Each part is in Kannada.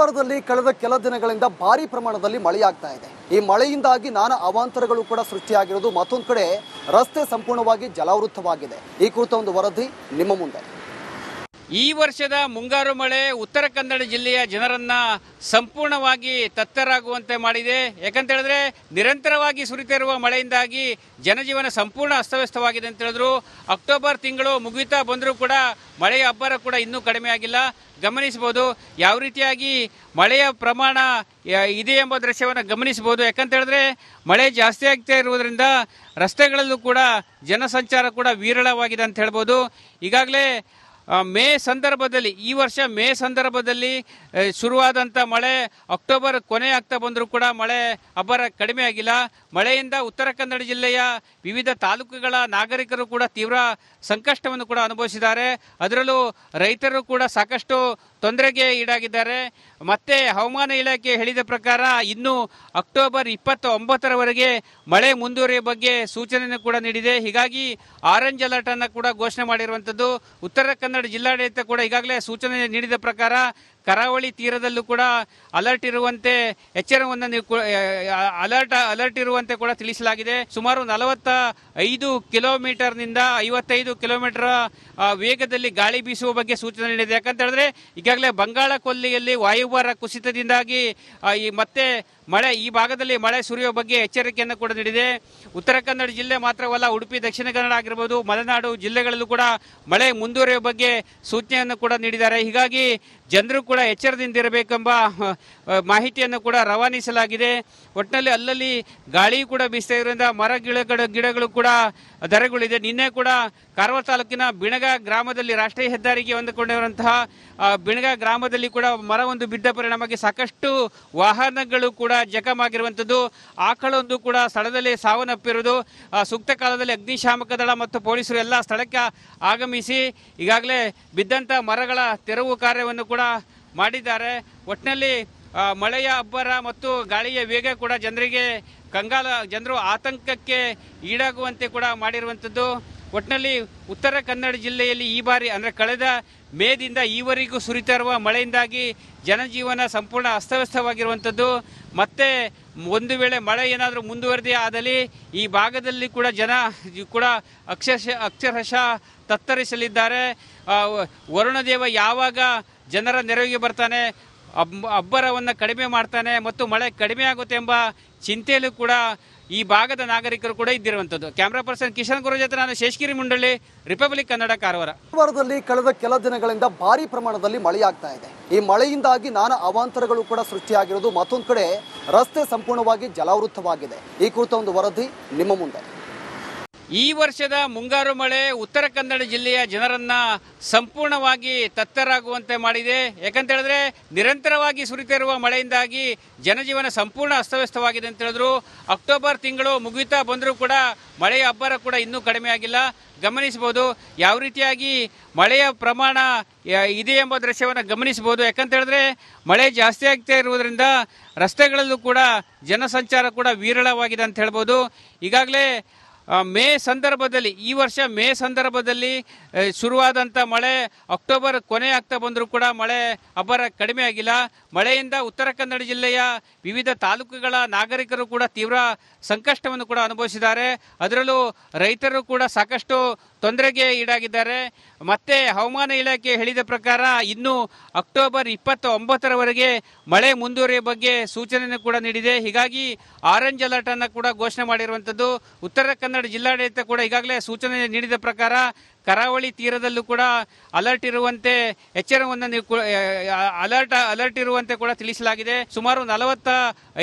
ಕಾರವಾರದಲ್ಲಿ ಕಳೆದ ಕೆಲ ದಿನಗಳಿಂದ ಭಾರಿ ಪ್ರಮಾಣದಲ್ಲಿ ಮಳೆಯಾಗ್ತಾ ಇದೆ. ಈ ಮಳೆಯಿಂದಾಗಿ ನಾನಾ ಅವಾಂತರಗಳು ಕೂಡ ಸೃಷ್ಟಿಯಾಗಿರೋದು ಮತ್ತೊಂದು ಕಡೆ ರಸ್ತೆ ಸಂಪೂರ್ಣವಾಗಿ ಜಲಾವೃತವಾಗಿದೆ ಈ ಕುರಿತ ಒಂದು ವರದಿ ನಿಮ್ಮ ಮುಂದೆ. ಈ ವರ್ಷದ ಮುಂಗಾರು ಮಳೆ ಉತ್ತರ ಕನ್ನಡ ಜಿಲ್ಲೆಯ ಜನರನ್ನ ಸಂಪೂರ್ಣವಾಗಿ ತತ್ತರಾಗುವಂತೆ ಮಾಡಿದೆ. ಯಾಕಂತ ಹೇಳಿದ್ರೆ ನಿರಂತರವಾಗಿ ಸುರಿತಿರುವ ಮಳೆಯಿಂದಾಗಿ ಜನಜೀವನ ಸಂಪೂರ್ಣ ಅಸ್ತವ್ಯಸ್ತವಾಗಿದೆ ಅಂತ ಹೇಳಿದ್ರು. ಅಕ್ಟೋಬರ್ ತಿಂಗಳು ಮುಗಿತಾ ಬಂದರೂ ಕೂಡ ಮಳೆಯ ಅಬ್ಬರ ಕೂಡ ಇನ್ನೂ ಕಡಿಮೆ ಆಗಿಲ್ಲ. ಗಮನಿಸಬಹುದು ಯಾವ ರೀತಿಯಾಗಿ ಮಳೆಯ ಪ್ರಮಾಣ ಇದೆ ಎಂಬ ದೃಶ್ಯವನ್ನು ಗಮನಿಸಬಹುದು. ಯಾಕಂತ ಹೇಳಿದ್ರೆ ಮಳೆ ಜಾಸ್ತಿ ಆಗ್ತಾ ಇರುವುದರಿಂದ ರಸ್ತೆಗಳಲ್ಲೂ ಕೂಡ ಜನಸಂಚಾರ ಕೂಡ ವಿರಳವಾಗಿದೆ ಅಂತ ಹೇಳ್ಬೋದು. ಈಗಾಗಲೇ ಮೇ ಸಂದರ್ಭದಲ್ಲಿ, ಈ ವರ್ಷ ಮೇ ಸಂದರ್ಭದಲ್ಲಿ ಶುರುವಾದಂಥ ಮಳೆ ಅಕ್ಟೋಬರ್ ಕೊನೆ ಆಗ್ತಾ ಬಂದರೂ ಕೂಡ ಮಳೆ ಅಬ್ಬರ ಕಡಿಮೆ ಆಗಿಲ್ಲ. ಮಳೆಯಿಂದ ಉತ್ತರ ಕನ್ನಡ ಜಿಲ್ಲೆಯ ವಿವಿಧ ತಾಲೂಕುಗಳ ನಾಗರಿಕರು ಕೂಡ ತೀವ್ರ ಸಂಕಷ್ಟವನ್ನು ಕೂಡ ಅನುಭವಿಸಿದ್ದಾರೆ. ಅದರಲ್ಲೂ ರೈತರು ಕೂಡ ಸಾಕಷ್ಟು ತೊಂದರೆಗೆ ಈಡಾಗಿದ್ದಾರೆ. ಮತ್ತೆ ಹವಾಮಾನ ಇಲಾಖೆ ಹೇಳಿದ ಪ್ರಕಾರ ಇನ್ನು ಅಕ್ಟೋಬರ್ ಇಪ್ಪತ್ತ ಒಂಬತ್ತರವರೆಗೆ ಮಳೆ ಮುಂದುವರಿಯುವ ಬಗ್ಗೆ ಸೂಚನೆಯನ್ನು ಕೂಡ ನೀಡಿದೆ. ಹೀಗಾಗಿ ಆರೆಂಜ್ ಅಲರ್ಟ್ ಅನ್ನು ಕೂಡ ಘೋಷಣೆ ಮಾಡಿರುವಂಥದ್ದು ಉತ್ತರ ಕನ್ನಡ ಜಿಲ್ಲಾಡಳಿತ ಕೂಡ ಈಗಾಗಲೇ ಸೂಚನೆ ನೀಡಿದ ಪ್ರಕಾರ ಕರಾವಳಿ ತೀರದಲ್ಲೂ ಕೂಡ ಅಲರ್ಟ್ ಇರುವಂತೆ ಎಚ್ಚರವನ್ನು ಅಲರ್ಟ್ ಅಲರ್ಟ್ ಇರುವಂತೆ ಕೂಡ ತಿಳಿಸಲಾಗಿದೆ. ಸುಮಾರು ನಲವತ್ತ ಐದು ಕಿಲೋಮೀಟರ್ನಿಂದ ಐವತ್ತೈದು ಕಿಲೋಮೀಟರ್ ವೇಗದಲ್ಲಿ ಗಾಳಿ ಬೀಸುವ ಬಗ್ಗೆ ಸೂಚನೆ ನೀಡಿದೆ. ಯಾಕಂತ ಹೇಳಿದ್ರೆ, ಈಗಾಗಲೇ ಬಂಗಾಳ ಕೊಲ್ಲಿಯಲ್ಲಿ ವಾಯುಭಾರ ಕುಸಿತದಿಂದಾಗಿ ಈ ಮತ್ತೆ ಮಳೆ, ಈ ಭಾಗದಲ್ಲಿ ಮಳೆ ಸುರಿಯುವ ಬಗ್ಗೆ ಎಚ್ಚರಿಕೆಯನ್ನು ಕೂಡ ನೀಡಿದೆ. ಉತ್ತರ ಕನ್ನಡ ಜಿಲ್ಲೆ ಮಾತ್ರವಲ್ಲ, ಉಡುಪಿ, ದಕ್ಷಿಣ ಕನ್ನಡ ಆಗಿರ್ಬೋದು, ಮಲೆನಾಡು ಜಿಲ್ಲೆಗಳಲ್ಲೂ ಕೂಡ ಮಳೆ ಮುಂದುವರಿಯುವ ಬಗ್ಗೆ ಸೂಚನೆಯನ್ನು ಕೂಡ ನೀಡಿದ್ದಾರೆ. ಹೀಗಾಗಿ ಜನರು ಕೂಡ ಎಚ್ಚರದಿಂದಿರಬೇಕೆಂಬ ಮಾಹಿತಿಯನ್ನು ಕೂಡ ರವಾನಿಸಲಾಗಿದೆ. ಒಟ್ಟಿನಲ್ಲಿ ಅಲ್ಲಲ್ಲಿ ಗಾಳಿ ಕೂಡ ಬೀಸ್ತಾ ಮರ ಗಿಡಗಳು ಗಿಡಗಳು ಕೂಡ ಧರೆಗಳಿದೆ. ನಿನ್ನೆ ಕೂಡ ಕಾರವಾರ ತಾಲೂಕಿನ ಬಿಣಗ ಗ್ರಾಮದಲ್ಲಿ ರಾಷ್ಟ್ರೀಯ ಹೆದ್ದಾರಿಗೆ ಹೊಂದಿಕೊಂಡಿರುವಂತಹ ಬಿಣಗ ಗ್ರಾಮದಲ್ಲಿ ಕೂಡ ಮರವೊಂದು ಬಿದ್ದ ಪರಿಣಾಮಕ್ಕೆ ಸಾಕಷ್ಟು ವಾಹನಗಳು ಕೂಡ ಜಖಮಾಗಿರುವಂಥದ್ದು. ಆಕಳೊಂದು ಕೂಡ ಸ್ಥಳದಲ್ಲಿ ಸಾವನ್ನಪ್ಪಿರುವುದು. ಸೂಕ್ತ ಕಾಲದಲ್ಲಿ ಅಗ್ನಿಶಾಮಕ ದಳ ಮತ್ತು ಪೊಲೀಸರು ಎಲ್ಲ ಸ್ಥಳಕ್ಕೆ ಆಗಮಿಸಿ ಈಗಾಗಲೇ ಬಿದ್ದಂಥ ಮರಗಳ ತೆರವು ಕಾರ್ಯವನ್ನು ಕೂಡ ಮಾಡಿದ್ದಾರೆ. ಒಟ್ಟಿನಲ್ಲಿ ಮಳೆಯ ಅಬ್ಬರ ಮತ್ತು ಗಾಳಿಯ ವೇಗ ಕೂಡ ಜನರಿಗೆ ಕಂಗಾಲ, ಜನರು ಆತಂಕಕ್ಕೆ ಈಡಾಗುವಂತೆ ಕೂಡ ಮಾಡಿರುವಂಥದ್ದು. ಒಟ್ಟಿನಲ್ಲಿ ಉತ್ತರ ಕನ್ನಡ ಜಿಲ್ಲೆಯಲ್ಲಿ ಈ ಬಾರಿ, ಅಂದರೆ ಕಳೆದ ಮೇದಿಂದ ಈವರೆಗೂ ಸುರಿತಾ ಇರುವ ಮಳೆಯಿಂದಾಗಿ ಜನಜೀವನ ಸಂಪೂರ್ಣ ಅಸ್ತವ್ಯಸ್ತವಾಗಿರುವಂಥದ್ದು. ಮತ್ತೆ ಒಂದು ವೇಳೆ ಮಳೆ ಏನಾದರೂ ಮುಂದುವರೆದೇ ಆದಲ್ಲಿ ಈ ಭಾಗದಲ್ಲಿ ಕೂಡ ಜನ ಕೂಡ ಅಕ್ಷರಶ ಅಕ್ಷರಶಃ ತತ್ತರಿಸಲಿದ್ದಾರೆ. ವರುಣದೇವ ಯಾವಾಗ ಜನರ ನೆರವಿಗೆ ಬರ್ತಾನೆ? ಅಬ್ಬರವನ್ನು ಕಡಿಮೆ ಮಾಡ್ತಾನೆ ಮತ್ತು ಮಳೆ ಕಡಿಮೆ ಆಗುತ್ತೆ ಎಂಬ ಚಿಂತೆಯಲ್ಲೂ ಕೂಡ ಈ ಭಾಗದ ನಾಗರಿಕರು ಕೂಡ ಇದ್ದಿರುವಂಥದ್ದು. ಕ್ಯಾಮ್ರಾ ಪರ್ಸನ್ ಕಿಶನ್ ಗುರು ಜೊತೆ ನಾನು ಶೇಷಗಿರಿ ಮುಂಡಳ್ಳಿ ರಿಪಬ್ಲಿಕ್ ಕನ್ನಡ ಕಾರವಾರ ಕಾರವಾರದಲ್ಲಿ ಕಳೆದ ಕೆಲ ದಿನಗಳಿಂದ ಭಾರಿ ಪ್ರಮಾಣದಲ್ಲಿ ಮಳೆಯಾಗ್ತಾ ಇದೆ. ಈ ಮಳೆಯಿಂದಾಗಿ ನಾನಾ ಅವಾಂತರಗಳು ಕೂಡ ಸೃಷ್ಟಿಯಾಗಿರೋದು ಮತ್ತೊಂದು ಕಡೆ ರಸ್ತೆ ಸಂಪೂರ್ಣವಾಗಿ ಜಲಾವೃತವಾಗಿದೆ ಈ ಕುರಿತ ಒಂದು ವರದಿ ನಿಮ್ಮ ಮುಂದೆ. ಈ ವರ್ಷದ ಮುಂಗಾರು ಮಳೆ ಉತ್ತರ ಕನ್ನಡ ಜಿಲ್ಲೆಯ ಜನರನ್ನ ಸಂಪೂರ್ಣವಾಗಿ ತತ್ತರಾಗುವಂತೆ ಮಾಡಿದೆ. ಯಾಕಂತ ಹೇಳಿದ್ರೆ ನಿರಂತರವಾಗಿ ಸುರಿತಿರುವ ಮಳೆಯಿಂದಾಗಿ ಜನಜೀವನ ಸಂಪೂರ್ಣ ಅಸ್ತವ್ಯಸ್ತವಾಗಿದೆ ಅಂತ ಹೇಳಿದ್ರು. ಅಕ್ಟೋಬರ್ ತಿಂಗಳು ಮುಗಿತಾ ಬಂದರೂ ಕೂಡ ಮಳೆಯ ಅಬ್ಬರ ಕೂಡ ಇನ್ನೂ ಕಡಿಮೆ ಆಗಿಲ್ಲ. ಗಮನಿಸಬಹುದು ಯಾವ ರೀತಿಯಾಗಿ ಮಳೆಯ ಪ್ರಮಾಣ ಇದೆ ಎಂಬ ದೃಶ್ಯವನ್ನು ಗಮನಿಸಬಹುದು. ಯಾಕಂತ ಹೇಳಿದ್ರೆ ಮಳೆ ಜಾಸ್ತಿ ಆಗ್ತಾ ಇರುವುದರಿಂದ ರಸ್ತೆಗಳಲ್ಲೂ ಕೂಡ ಜನಸಂಚಾರ ಕೂಡ ವಿರಳವಾಗಿದೆ ಅಂತ ಹೇಳ್ಬೋದು. ಈಗಾಗಲೇ ಮೇ ಸಂದರ್ಭದಲ್ಲಿ, ಈ ವರ್ಷ ಮೇ ಸಂದರ್ಭದಲ್ಲಿ ಶುರುವಾದಂಥ ಮಳೆ ಅಕ್ಟೋಬರ್ ಕೊನೆ ಆಗ್ತಾ ಬಂದರೂ ಕೂಡ ಮಳೆ ಅಬ್ಬರ ಕಡಿಮೆ ಆಗಿಲ್ಲ. ಮಳೆಯಿಂದ ಉತ್ತರ ಕನ್ನಡ ಜಿಲ್ಲೆಯ ವಿವಿಧ ತಾಲೂಕುಗಳ ನಾಗರಿಕರು ಕೂಡ ತೀವ್ರ ಸಂಕಷ್ಟವನ್ನು ಕೂಡ ಅನುಭವಿಸಿದ್ದಾರೆ. ಅದರಲ್ಲೂ ರೈತರು ಕೂಡ ಸಾಕಷ್ಟು ತೊಂದರೆಗೆ ಈಡಾಗಿದ್ದಾರೆ. ಮತ್ತೆ ಹವಾಮಾನ ಇಲಾಖೆ ಹೇಳಿದ ಪ್ರಕಾರ ಇನ್ನು ಅಕ್ಟೋಬರ್ ಇಪ್ಪತ್ತ ಒಂಬತ್ತರವರೆಗೆ ಮಳೆ ಮುಂದುವರಿಯ ಬಗ್ಗೆ ಸೂಚನೆಯನ್ನು ಕೂಡ ನೀಡಿದೆ. ಹೀಗಾಗಿ ಆರೆಂಜ್ ಅಲರ್ಟ್ ಅನ್ನು ಕೂಡ ಘೋಷಣೆ ಮಾಡಿರುವಂಥದ್ದು ಉತ್ತರ ಕನ್ನಡ ಜಿಲ್ಲಾಡಳಿತ ಕೂಡ ಈಗಾಗಲೇ ಸೂಚನೆ ನೀಡಿದ ಪ್ರಕಾರ ಕರಾವಳಿ ತೀರದಲ್ಲೂ ಕೂಡ ಅಲರ್ಟ್ ಇರುವಂತೆ ಎಚ್ಚರವನ್ನು ಅಲರ್ಟ್ ಅಲರ್ಟ್ ಇರುವಂತೆ ಕೂಡ ತಿಳಿಸಲಾಗಿದೆ. ಸುಮಾರು ನಲವತ್ತ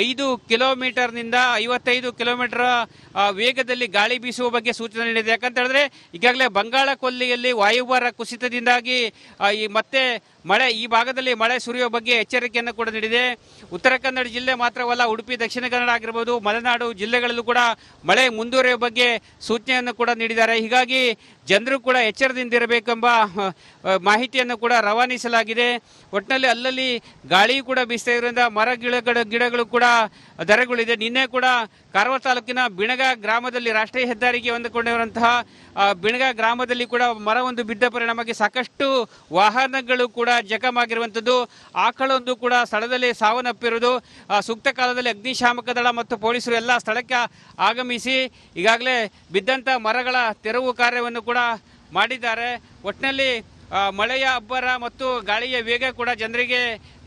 ಐದು ಕಿಲೋಮೀಟರ್ನಿಂದ ಐವತ್ತೈದು ಕಿಲೋಮೀಟರ್ ವೇಗದಲ್ಲಿ ಗಾಳಿ ಬೀಸುವ ಬಗ್ಗೆ ಸೂಚನೆ ನೀಡಿದೆ. ಯಾಕಂತ ಹೇಳಿದ್ರೆ, ಈಗಾಗಲೇ ಬಂಗಾಳ ಕೊಲ್ಲಿಯಲ್ಲಿ ವಾಯುಭಾರ ಕುಸಿತದಿಂದಾಗಿ ಈ ಮತ್ತೆ ಮಳೆ, ಈ ಭಾಗದಲ್ಲಿ ಮಳೆ ಸುರಿಯುವ ಬಗ್ಗೆ ಎಚ್ಚರಿಕೆಯನ್ನು ಕೂಡ ನೀಡಿದೆ. ಉತ್ತರ ಕನ್ನಡ ಜಿಲ್ಲೆ ಮಾತ್ರವಲ್ಲ, ಉಡುಪಿ, ದಕ್ಷಿಣ ಕನ್ನಡ ಆಗಿರ್ಬೋದು, ಮಲೆನಾಡು ಜಿಲ್ಲೆಗಳಲ್ಲೂ ಕೂಡ ಮಳೆ ಮುಂದುವರಿಯುವ ಬಗ್ಗೆ ಸೂಚನೆಯನ್ನು ಕೂಡ ನೀಡಿದ್ದಾರೆ. ಹೀಗಾಗಿ ಜನರು ಕೂಡ ಎಚ್ಚರದಿಂದ ಇರಬೇಕೆಂಬ ಮಾಹಿತಿಯನ್ನು ಕೂಡ ರವಾನಿಸಲಾಗಿದೆ. ಒಟ್ಟಿನಲ್ಲಿ ಅಲ್ಲಲ್ಲಿ ಗಾಳಿ ಕೂಡ ಬೀಸ್ತಾ ಇರೋದ್ರಿಂದ ಮರ ಗಿಡಗಳ ಗಿಡಗಳು ಕೂಡ ದರಗಳಿದೆ ನಿನ್ನೆ ಕೂಡ ಕಾರವಾರ ತಾಲೂಕಿನ ಬಿಣಗ ಗ್ರಾಮದಲ್ಲಿ ರಾಷ್ಟ್ರೀಯ ಹೆದ್ದಾರಿಗೆ ಹೊಂದಿಕೊಂಡಿರುವಂತಹ ಬಿಣಗ ಗ್ರಾಮದಲ್ಲಿ ಕೂಡ ಮರವೊಂದು ಬಿದ್ದ ಪರಿಣಾಮಕ್ಕೆ ಸಾಕಷ್ಟು ವಾಹನಗಳು ಕೂಡ ಜಖಮಾಗಿರುವಂಥದ್ದು ಆಕಳೊಂದು ಕೂಡ ಸ್ಥಳದಲ್ಲಿ ಸಾವನ್ನಪ್ಪಿರುವುದು. ಸೂಕ್ತ ಕಾಲದಲ್ಲಿ ಅಗ್ನಿಶಾಮಕ ದಳ ಮತ್ತು ಪೊಲೀಸರು ಎಲ್ಲ ಸ್ಥಳಕ್ಕೆ ಆಗಮಿಸಿ ಈಗಾಗಲೇ ಬಿದ್ದಂಥ ಮರಗಳ ತೆರವು ಕಾರ್ಯವನ್ನು ಕೂಡ ಮಾಡಿದ್ದಾರೆ. ಒಟ್ಟಿನಲ್ಲಿ ಮಳೆಯ ಅಬ್ಬರ ಮತ್ತು ಗಾಳಿಯ ವೇಗ ಕೂಡ ಜನರಿಗೆ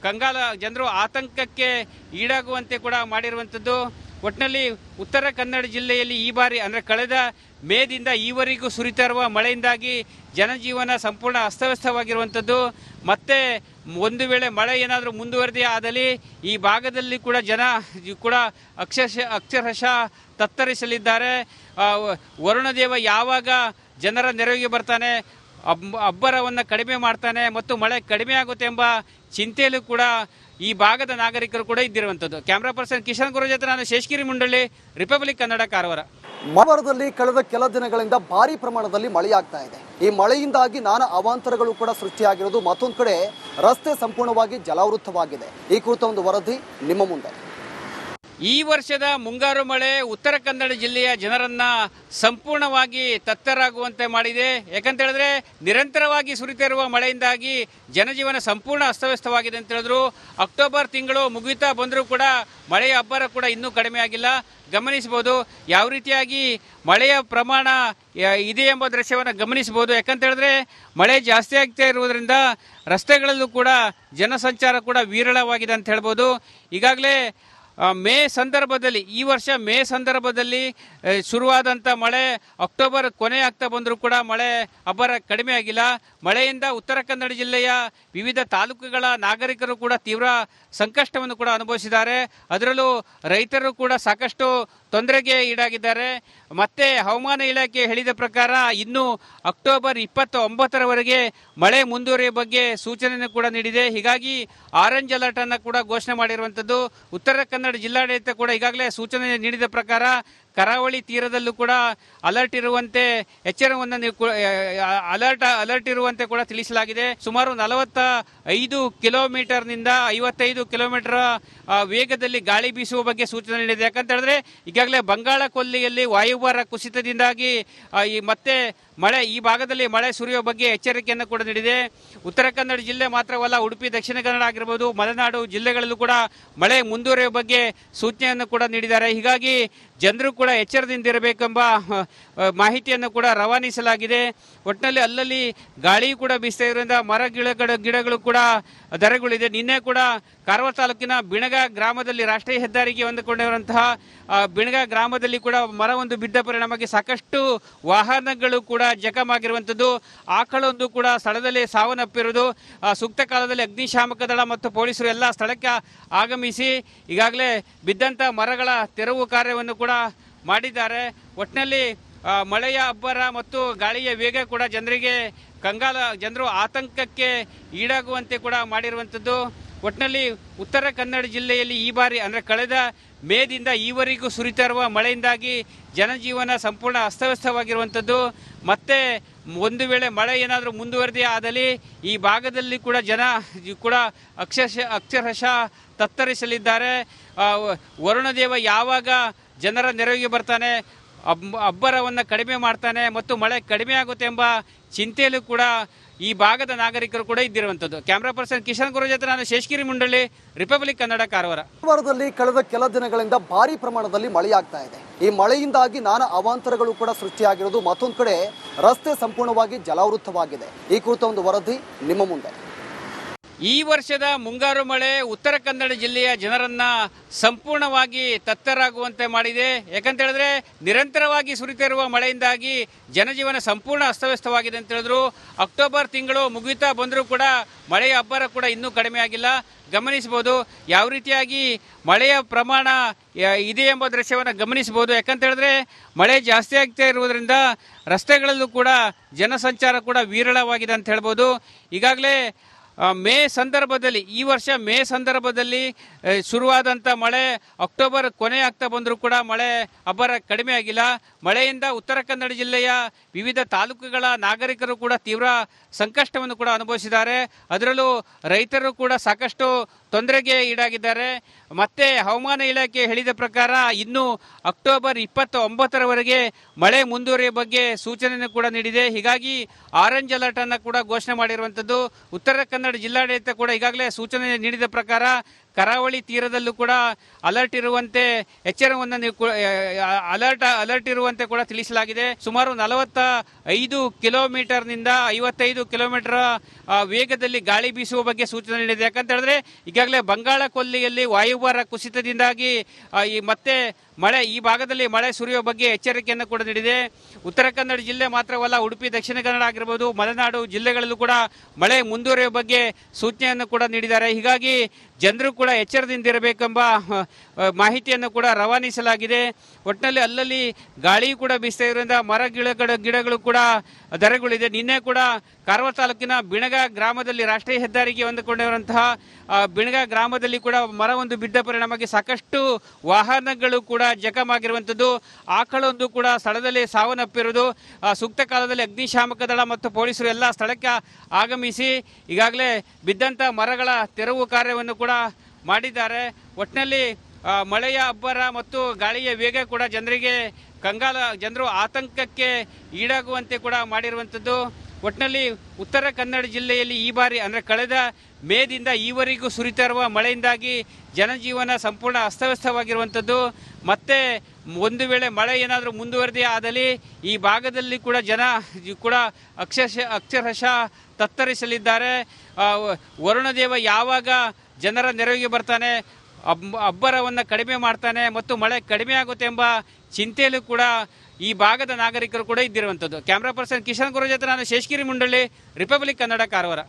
ಕಂಗಾಲ, ಜನರು ಆತಂಕಕ್ಕೆ ಈಡಾಗುವಂತೆ ಕೂಡ ಮಾಡಿರುವಂಥದ್ದು. ಒಟ್ಟಿನಲ್ಲಿ ಉತ್ತರ ಕನ್ನಡ ಜಿಲ್ಲೆಯಲ್ಲಿ ಈ ಬಾರಿ, ಅಂದರೆ ಕಳೆದ ಮೇದಿಂದ ಈವರೆಗೂ ಸುರಿತಾ ಇರುವ ಮಳೆಯಿಂದಾಗಿ ಜನಜೀವನ ಸಂಪೂರ್ಣ ಅಸ್ತವ್ಯಸ್ತವಾಗಿರುವಂಥದ್ದು. ಮತ್ತೆ ಒಂದು ವೇಳೆ ಮಳೆ ಏನಾದರೂ ಮುಂದುವರೆದೇ ಆದಲ್ಲಿ ಈ ಭಾಗದಲ್ಲಿ ಕೂಡ ಜನ ಕೂಡ ಅಕ್ಷರಶ ಅಕ್ಷರಶಃ ತತ್ತರಿಸಲಿದ್ದಾರೆ. ವರುಣದೇವ ಯಾವಾಗ ಜನರ ನೆರವಿಗೆ ಬರ್ತಾನೆ, ಅಬ್, ಅಬ್ಬರವನ್ನು ಕಡಿಮೆ ಮಾಡ್ತಾನೆ ಮತ್ತು ಮಳೆ ಕಡಿಮೆ ಆಗುತ್ತೆ ಎಂಬ ಚಿಂತೆಯಲ್ಲೂ ಕೂಡ ಈ ಭಾಗದ ನಾಗರಿಕರು ಕೂಡ ಇದ್ದಿರುವಂಥದ್ದು ಕ್ಯಾಮ್ರಾ ಪರ್ಸನ್ ಕಿಶನ್ ಗುರು ಜೊತೆ ನಾನು ಶೇಷಗಿರಿ ಮುಂಡಳ್ಳಿ ರಿಪಬ್ಲಿಕ್ ಕನ್ನಡ ಕಾರವಾರ. ಮರದಲ್ಲಿ ಕಳೆದ ಕೆಲ ದಿನಗಳಿಂದ ಭಾರಿ ಪ್ರಮಾಣದಲ್ಲಿ ಮಳೆಯಾಗ್ತಾ ಇದೆ. ಈ ಮಳೆಯಿಂದಾಗಿ ನಾನಾ ಅವಾಂತರಗಳು ಕೂಡ ಸೃಷ್ಟಿಯಾಗಿರೋದು ಮತ್ತೊಂದು ಕಡೆ ರಸ್ತೆ ಸಂಪೂರ್ಣವಾಗಿ ಜಲಾವೃತವಾಗಿದೆ ಈ ಕುರಿತ ಒಂದು ವರದಿ ನಿಮ್ಮ ಮುಂದೆ. ಈ ವರ್ಷದ ಮುಂಗಾರು ಮಳೆ ಉತ್ತರ ಕನ್ನಡ ಜಿಲ್ಲೆಯ ಜನರನ್ನ ಸಂಪೂರ್ಣವಾಗಿ ತತ್ತರಾಗುವಂತೆ ಮಾಡಿದೆ. ಯಾಕಂತ ಹೇಳಿದ್ರೆ ನಿರಂತರವಾಗಿ ಸುರಿತಿರುವ ಮಳೆಯಿಂದಾಗಿ ಜನಜೀವನ ಸಂಪೂರ್ಣ ಅಸ್ತವ್ಯಸ್ತವಾಗಿದೆ ಅಂತ ಹೇಳಿದ್ರು. ಅಕ್ಟೋಬರ್ ತಿಂಗಳು ಮುಗಿತಾ ಬಂದರೂ ಕೂಡ ಮಳೆಯ ಅಬ್ಬರ ಕೂಡ ಇನ್ನೂ ಕಡಿಮೆ ಆಗಿಲ್ಲ. ಗಮನಿಸಬಹುದು ಯಾವ ರೀತಿಯಾಗಿ ಮಳೆಯ ಪ್ರಮಾಣ ಇದೆ ಎಂಬ ದೃಶ್ಯವನ್ನು ಗಮನಿಸಬಹುದು. ಯಾಕಂತ ಹೇಳಿದ್ರೆ ಮಳೆ ಜಾಸ್ತಿ ಆಗ್ತಾ ಇರುವುದರಿಂದ ರಸ್ತೆಗಳಲ್ಲೂ ಕೂಡ ಜನಸಂಚಾರ ಕೂಡ ವಿರಳವಾಗಿದೆ ಅಂತ ಹೇಳ್ಬೋದು. ಈಗಾಗಲೇ ಮೇ ಸಂದರ್ಭದಲ್ಲಿ, ಈ ವರ್ಷ ಮೇ ಸಂದರ್ಭದಲ್ಲಿ ಶುರುವಾದಂಥ ಮಳೆ ಅಕ್ಟೋಬರ್ ಕೊನೆ ಆಗ್ತಾ ಬಂದರೂ ಕೂಡ ಮಳೆ ಅಬ್ಬರ ಕಡಿಮೆ ಆಗಿಲ್ಲ. ಮಳೆಯಿಂದ ಉತ್ತರ ಕನ್ನಡ ಜಿಲ್ಲೆಯ ವಿವಿಧ ತಾಲೂಕುಗಳ ನಾಗರಿಕರು ಕೂಡ ತೀವ್ರ ಸಂಕಷ್ಟವನ್ನು ಕೂಡ ಅನುಭವಿಸಿದ್ದಾರೆ. ಅದರಲ್ಲೂ ರೈತರು ಕೂಡ ಸಾಕಷ್ಟು ತೊಂದರೆಗೆ ಈಡಾಗಿದ್ದಾರೆ. ಮತ್ತೆ ಹವಾಮಾನ ಇಲಾಖೆ ಹೇಳಿದ ಪ್ರಕಾರ ಇನ್ನು ಅಕ್ಟೋಬರ್ ಇಪ್ಪತ್ತ ಒಂಬತ್ತರವರೆಗೆ ಮಳೆ ಮುಂದುವರಿಯುವ ಬಗ್ಗೆ ಸೂಚನೆಯನ್ನು ಕೂಡ ನೀಡಿದೆ. ಹೀಗಾಗಿ ಆರೆಂಜ್ ಅಲರ್ಟ್ ಅನ್ನು ಕೂಡ ಘೋಷಣೆ ಮಾಡಿರುವಂಥದ್ದು ಉತ್ತರ ಕನ್ನಡ ಜಿಲ್ಲಾಡಳಿತ ಕೂಡ ಈಗಾಗಲೇ ಸೂಚನೆ ನೀಡಿದ ಪ್ರಕಾರ ಕರಾವಳಿ ತೀರದಲ್ಲೂ ಕೂಡ ಅಲರ್ಟ್ ಇರುವಂತೆ, ಎಚ್ಚರವನ್ನು ಅಲರ್ಟ್ ಅಲರ್ಟ್ ಇರುವಂತೆ ಕೂಡ ತಿಳಿಸಲಾಗಿದೆ. ಸುಮಾರು ನಲವತ್ತ ಐದು ಕಿಲೋಮೀಟರ್ನಿಂದ ಐವತ್ತೈದು ಕಿಲೋಮೀಟರ್ ವೇಗದಲ್ಲಿ ಗಾಳಿ ಬೀಸುವ ಬಗ್ಗೆ ಸೂಚನೆ ನೀಡಿದೆ. ಯಾಕಂತ ಹೇಳಿದ್ರೆ, ಈಗಾಗಲೇ ಬಂಗಾಳ ಕೊಲ್ಲಿಯಲ್ಲಿ ವಾಯುಭಾರ ಕುಸಿತದಿಂದಾಗಿ ಈ ಮತ್ತೆ ಮಳೆ, ಈ ಭಾಗದಲ್ಲಿ ಮಳೆ ಸುರಿಯುವ ಬಗ್ಗೆ ಎಚ್ಚರಿಕೆಯನ್ನು ಕೂಡ ನೀಡಿದೆ. ಉತ್ತರ ಕನ್ನಡ ಜಿಲ್ಲೆ ಮಾತ್ರವಲ್ಲ, ಉಡುಪಿ, ದಕ್ಷಿಣ ಕನ್ನಡ ಆಗಿರ್ಬೋದು, ಮಲೆನಾಡು ಜಿಲ್ಲೆಗಳಲ್ಲೂ ಕೂಡ ಮಳೆ ಮುಂದುವರಿಯುವ ಬಗ್ಗೆ ಸೂಚನೆಯನ್ನು ಕೂಡ ನೀಡಿದ್ದಾರೆ. ಹೀಗಾಗಿ ಜನರು ಕೂಡ ಎಚ್ಚರದಿಂದ ಇರಬೇಕೆಂಬ ಮಾಹಿತಿಯನ್ನು ಕೂಡ ರವಾನಿಸಲಾಗಿದೆ. ಒಟ್ಟಿನಲ್ಲಿ ಅಲ್ಲಲ್ಲಿ ಗಾಳಿ ಕೂಡ ಬೀಸ್ತಾ ಮರ ಗಿಡಗಳ ಗಿಡಗಳು ಕೂಡ ದರಗಳಿದೆ ನಿನ್ನೆ ಕೂಡ ಕಾರವಾರ ತಾಲೂಕಿನ ಬಿಣಗ ಗ್ರಾಮದಲ್ಲಿ ರಾಷ್ಟ್ರೀಯ ಹೆದ್ದಾರಿಗೆ ಹೊಂದಿಕೊಂಡಿರುವಂತಹ ಬಿಣಗ ಗ್ರಾಮದಲ್ಲಿ ಕೂಡ ಮರವೊಂದು ಬಿದ್ದ ಪರಿಣಾಮಕ್ಕೆ ಸಾಕಷ್ಟು ವಾಹನಗಳು ಕೂಡ ಜಖಮಾಗಿರುವಂಥದ್ದು ಆಕಳೊಂದು ಕೂಡ ಸ್ಥಳದಲ್ಲಿ ಸಾವನ್ನಪ್ಪಿರುವುದು. ಸೂಕ್ತ ಕಾಲದಲ್ಲಿ ಅಗ್ನಿಶಾಮಕ ದಳ ಮತ್ತು ಪೊಲೀಸರು ಎಲ್ಲ ಸ್ಥಳಕ್ಕೆ ಆಗಮಿಸಿ ಈಗಾಗಲೇ ಬಿದ್ದಂಥ ಮರಗಳ ತೆರವು ಕಾರ್ಯವನ್ನು ಕೂಡ ಮಾಡಿದ್ದಾರೆ. ಒಟ್ಟಿನಲ್ಲಿ ಮಳೆಯ ಅಬ್ಬರ ಮತ್ತು ಗಾಳಿಯ ವೇಗ ಕೂಡ ಜನರಿಗೆ ಕಂಗಾಲ, ಜನರು ಆತಂಕಕ್ಕೆ ಈಡಾಗುವಂತೆ ಕೂಡ ಮಾಡಿರುವಂಥದ್ದು. ಒಟ್ಟಿನಲ್ಲಿ ಉತ್ತರ ಕನ್ನಡ ಜಿಲ್ಲೆಯಲ್ಲಿ ಈ ಬಾರಿ, ಅಂದರೆ ಕಳೆದ ಮೇದಿಂದ ಈವರೆಗೂ ಸುರಿತಾ ಇರುವ ಮಳೆಯಿಂದಾಗಿ ಜನಜೀವನ ಸಂಪೂರ್ಣ ಅಸ್ತವ್ಯಸ್ತವಾಗಿರುವಂಥದ್ದು. ಮತ್ತೆ ಒಂದು ವೇಳೆ ಮಳೆ ಏನಾದರೂ ಮುಂದುವರೆದೇ ಆದಲ್ಲಿ ಈ ಭಾಗದಲ್ಲಿ ಕೂಡ ಜನ ಕೂಡ ಅಕ್ಷರಶ ಅಕ್ಷರಶಃ ತತ್ತರಿಸಲಿದ್ದಾರೆ. ವರುಣದೇವ ಯಾವಾಗ ಜನರ ನೆರವಿಗೆ ಬರ್ತಾನೆ, ಅಬ್, ಅಬ್ಬರವನ್ನು ಕಡಿಮೆ ಮಾಡ್ತಾನೆ ಮತ್ತು ಮಳೆ ಕಡಿಮೆ ಆಗುತ್ತೆ ಎಂಬ ಚಿಂತೆಯಲ್ಲೂ ಕೂಡ ಈ ಭಾಗದ ನಾಗರಿಕರು ಕೂಡ ಇದ್ದಿರುವಂಥದ್ದು. ಕ್ಯಾಮ್ರಾ ಪರ್ಸನ್ ಕಿಶನ್ ಗುರು ಜೊತೆ ನಾನು ಶೇಷಗಿರಿ ಮುಂಡಳ್ಳಿ ರಿಪಬ್ಲಿಕ್ ಕನ್ನಡ ಕಾರವಾರ. ಕಾರವಾರದಲ್ಲಿ ಕಳೆದ ಕೆಲ ದಿನಗಳಿಂದ ಭಾರಿ ಪ್ರಮಾಣದಲ್ಲಿ ಮಳೆಯಾಗ್ತಾ ಇದೆ. ಈ ಮಳೆಯಿಂದಾಗಿ ನಾನಾ ಅವಾಂತರಗಳು ಕೂಡ ಸೃಷ್ಟಿಯಾಗಿರೋದು ಮತ್ತೊಂದು ಕಡೆ ರಸ್ತೆ ಸಂಪೂರ್ಣವಾಗಿ ಜಲಾವೃತವಾಗಿದೆ ಈ ಕುರಿತ ಒಂದು ವರದಿ ನಿಮ್ಮ ಮುಂದೆ. ಈ ವರ್ಷದ ಮುಂಗಾರು ಮಳೆ ಉತ್ತರ ಕನ್ನಡ ಜಿಲ್ಲೆಯ ಜನರನ್ನ ಸಂಪೂರ್ಣವಾಗಿ ತತ್ತರಾಗುವಂತೆ ಮಾಡಿದೆ. ಯಾಕಂತ ಹೇಳಿದ್ರೆ ನಿರಂತರವಾಗಿ ಸುರಿತಿರುವ ಮಳೆಯಿಂದಾಗಿ ಜನಜೀವನ ಸಂಪೂರ್ಣ ಅಸ್ತವ್ಯಸ್ತವಾಗಿದೆ ಅಂತ ಹೇಳಿದ್ರು. ಅಕ್ಟೋಬರ್ ತಿಂಗಳು ಮುಗಿತಾ ಬಂದರೂ ಕೂಡ ಮಳೆಯ ಅಬ್ಬರ ಕೂಡ ಇನ್ನೂ ಕಡಿಮೆ ಆಗಿಲ್ಲ. ಗಮನಿಸಬಹುದು ಯಾವ ರೀತಿಯಾಗಿ ಮಳೆಯ ಪ್ರಮಾಣ ಇದೆ ಎಂಬ ದೃಶ್ಯವನ್ನು ಗಮನಿಸಬಹುದು. ಯಾಕಂತ ಹೇಳಿದ್ರೆ ಮಳೆ ಜಾಸ್ತಿ ಆಗ್ತಾ ಇರುವುದರಿಂದ ರಸ್ತೆಗಳಲ್ಲೂ ಕೂಡ ಜನಸಂಚಾರ ಕೂಡ ವಿರಳವಾಗಿದೆ ಅಂತ ಹೇಳ್ಬೋದು. ಈಗಾಗಲೇ ಮೇ ಸಂದರ್ಭದಲ್ಲಿ, ಈ ವರ್ಷ ಮೇ ಸಂದರ್ಭದಲ್ಲಿ ಶುರುವಾದಂಥ ಮಳೆ ಅಕ್ಟೋಬರ್ ಕೊನೆ ಆಗ್ತಾ ಬಂದರೂ ಕೂಡ ಮಳೆ ಅಬ್ಬರ ಕಡಿಮೆ ಆಗಿಲ್ಲ. ಮಳೆಯಿಂದ ಉತ್ತರ ಕನ್ನಡ ಜಿಲ್ಲೆಯ ವಿವಿಧ ತಾಲೂಕುಗಳ ನಾಗರಿಕರು ಕೂಡ ತೀವ್ರ ಸಂಕಷ್ಟವನ್ನು ಕೂಡ ಅನುಭವಿಸಿದ್ದಾರೆ. ಅದರಲ್ಲೂ ರೈತರು ಕೂಡ ಸಾಕಷ್ಟು ತೊಂದರೆಗೆ ಈಡಾಗಿದ್ದಾರೆ. ಮತ್ತೆ ಹವಾಮಾನ ಇಲಾಖೆ ಹೇಳಿದ ಪ್ರಕಾರ ಇನ್ನು ಅಕ್ಟೋಬರ್ ಇಪ್ಪತ್ತ ಒಂಬತ್ತರವರೆಗೆ ಮಳೆ ಮುಂದುವರಿಯ ಬಗ್ಗೆ ಸೂಚನೆಯನ್ನು ಕೂಡ ನೀಡಿದೆ. ಹೀಗಾಗಿ ಆರೆಂಜ್ ಅಲರ್ಟ್ ಅನ್ನು ಕೂಡ ಘೋಷಣೆ ಮಾಡಿರುವಂಥದ್ದು ಉತ್ತರ ಕನ್ನಡ ಜಿಲ್ಲಾಡಳಿತ ಕೂಡ ಈಗಾಗಲೇ ಸೂಚನೆ ನೀಡಿದ ಪ್ರಕಾರ ಕರಾವಳಿ ತೀರದಲ್ಲೂ ಕೂಡ ಅಲರ್ಟ್ ಇರುವಂತೆ, ಎಚ್ಚರವನ್ನು ಅಲರ್ಟ್ ಅಲರ್ಟ್ ಇರುವಂತೆ ಕೂಡ ತಿಳಿಸಲಾಗಿದೆ. ಸುಮಾರು ನಲವತ್ತ ಐದು ಕಿಲೋಮೀಟರ್ನಿಂದ ಐವತ್ತೈದು ಕಿಲೋಮೀಟರ್ ವೇಗದಲ್ಲಿ ಗಾಳಿ ಬೀಸುವ ಬಗ್ಗೆ ಸೂಚನೆ ನೀಡಿದೆ. ಯಾಕಂತ ಹೇಳಿದ್ರೆ, ಈಗಾಗಲೇ ಬಂಗಾಳ ಕೊಲ್ಲಿಯಲ್ಲಿ ವಾಯುಭಾರ ಕುಸಿತದಿಂದಾಗಿ ಈ ಮತ್ತೆ ಮಳೆ, ಈ ಭಾಗದಲ್ಲಿ ಮಳೆ ಸುರಿಯುವ ಬಗ್ಗೆ ಎಚ್ಚರಿಕೆಯನ್ನು ಕೂಡ ನೀಡಿದೆ. ಉತ್ತರ ಕನ್ನಡ ಜಿಲ್ಲೆ ಮಾತ್ರವಲ್ಲ, ಉಡುಪಿ, ದಕ್ಷಿಣ ಕನ್ನಡ ಆಗಿರ್ಬೋದು, ಮಲೆನಾಡು ಜಿಲ್ಲೆಗಳಲ್ಲೂ ಕೂಡ ಮಳೆ ಮುಂದುವರಿಯುವ ಬಗ್ಗೆ ಸೂಚನೆಯನ್ನು ಕೂಡ ನೀಡಿದ್ದಾರೆ. ಹೀಗಾಗಿ ಜನರು ಕೂಡ ಎಚ್ಚರದಿಂದ ಇರಬೇಕೆಂಬ ಮಾಹಿತಿಯನ್ನು ಕೂಡ ರವಾನಿಸಲಾಗಿದೆ. ಒಟ್ಟಿನಲ್ಲಿ ಅಲ್ಲಲ್ಲಿ ಗಾಳಿ ಕೂಡ ಬೀಸ್ತಾ ಮರ ಗಿಡಗಳ ಗಿಡಗಳು ಕೂಡ ದರಗಳಿದೆ ನಿನ್ನೆ ಕೂಡ ಕಾರವಾರ ತಾಲೂಕಿನ ಬಿಣಗ ಗ್ರಾಮದಲ್ಲಿ ರಾಷ್ಟ್ರೀಯ ಹೆದ್ದಾರಿಗೆ ಹೊಂದಿಕೊಂಡಿರುವಂತಹ ಬಿಣಗ ಗ್ರಾಮದಲ್ಲಿ ಕೂಡ ಮರವೊಂದು ಬಿದ್ದ ಪರಿಣಾಮಕ್ಕೆ ಸಾಕಷ್ಟು ವಾಹನಗಳು ಕೂಡ ಜಖಮಾಗಿರುವಂಥದ್ದು ಆಕಳೊಂದು ಕೂಡ ಸ್ಥಳದಲ್ಲಿ ಸಾವನ್ನಪ್ಪಿರುವುದು. ಸೂಕ್ತ ಕಾಲದಲ್ಲಿ ಅಗ್ನಿಶಾಮಕ ದಳ ಮತ್ತು ಪೊಲೀಸರು ಎಲ್ಲ ಸ್ಥಳಕ್ಕೆ ಆಗಮಿಸಿ ಈಗಾಗಲೇ ಬಿದ್ದಂಥ ಮರಗಳ ತೆರವು ಕಾರ್ಯವನ್ನು ಕೂಡ ಮಾಡಿದ್ದಾರೆ. ಒಟ್ಟಿನಲ್ಲಿ ಮಳೆಯ ಅಬ್ಬರ ಮತ್ತು ಗಾಳಿಯ ವೇಗ ಕೂಡ ಜನರಿಗೆ ಕಂಗಾಲ, ಜನರು ಆತಂಕಕ್ಕೆ ಈಡಾಗುವಂತೆ ಕೂಡ ಮಾಡಿರುವಂಥದ್ದು. ಒಟ್ಟಿನಲ್ಲಿ ಉತ್ತರ ಕನ್ನಡ ಜಿಲ್ಲೆಯಲ್ಲಿ ಈ ಬಾರಿ, ಅಂದರೆ ಕಳೆದ ಮೇದಿಂದ ಈವರೆಗೂ ಸುರಿತಾ ಇರುವ ಮಳೆಯಿಂದಾಗಿ ಜನಜೀವನ ಸಂಪೂರ್ಣ ಅಸ್ತವ್ಯಸ್ತವಾಗಿರುವಂಥದ್ದು. ಮತ್ತೆ ಒಂದು ವೇಳೆ ಮಳೆ ಏನಾದರೂ ಮುಂದುವರೆದೇ ಆದಲ್ಲಿ ಈ ಭಾಗದಲ್ಲಿ ಕೂಡ ಜನ ಕೂಡ ಅಕ್ಷರಶ ಅಕ್ಷರಶಃ ತತ್ತರಿಸಲಿದ್ದಾರೆ. ವರುಣದೇವ ಯಾವಾಗ ಜನರ ನೆರವಿಗೆ ಬರ್ತಾನೆ, ಅಬ್- ಅಬ್ಬರವನ್ನು ಕಡಿಮೆ ಮಾಡ್ತಾನೆ ಮತ್ತು ಮಳೆ ಕಡಿಮೆ ಆಗುತ್ತೆ ಎಂಬ ಚಿಂತೆಯಲ್ಲೂ ಕೂಡ ಈ ಭಾಗದ ನಾಗರಿಕರು ಕೂಡ ಇದ್ದಿರುವಂಥದ್ದು ಕ್ಯಾಮ್ರಾ ಪರ್ಸನ್ ಕಿಶನ್ ಗುರು ಜೊತೆ ನಾನು ಶೇಷಗಿರಿ ಮುಂಡಳ್ಳಿ, ರಿಪಬ್ಲಿಕ್ ಕನ್ನಡ ಕಾರವಾರ.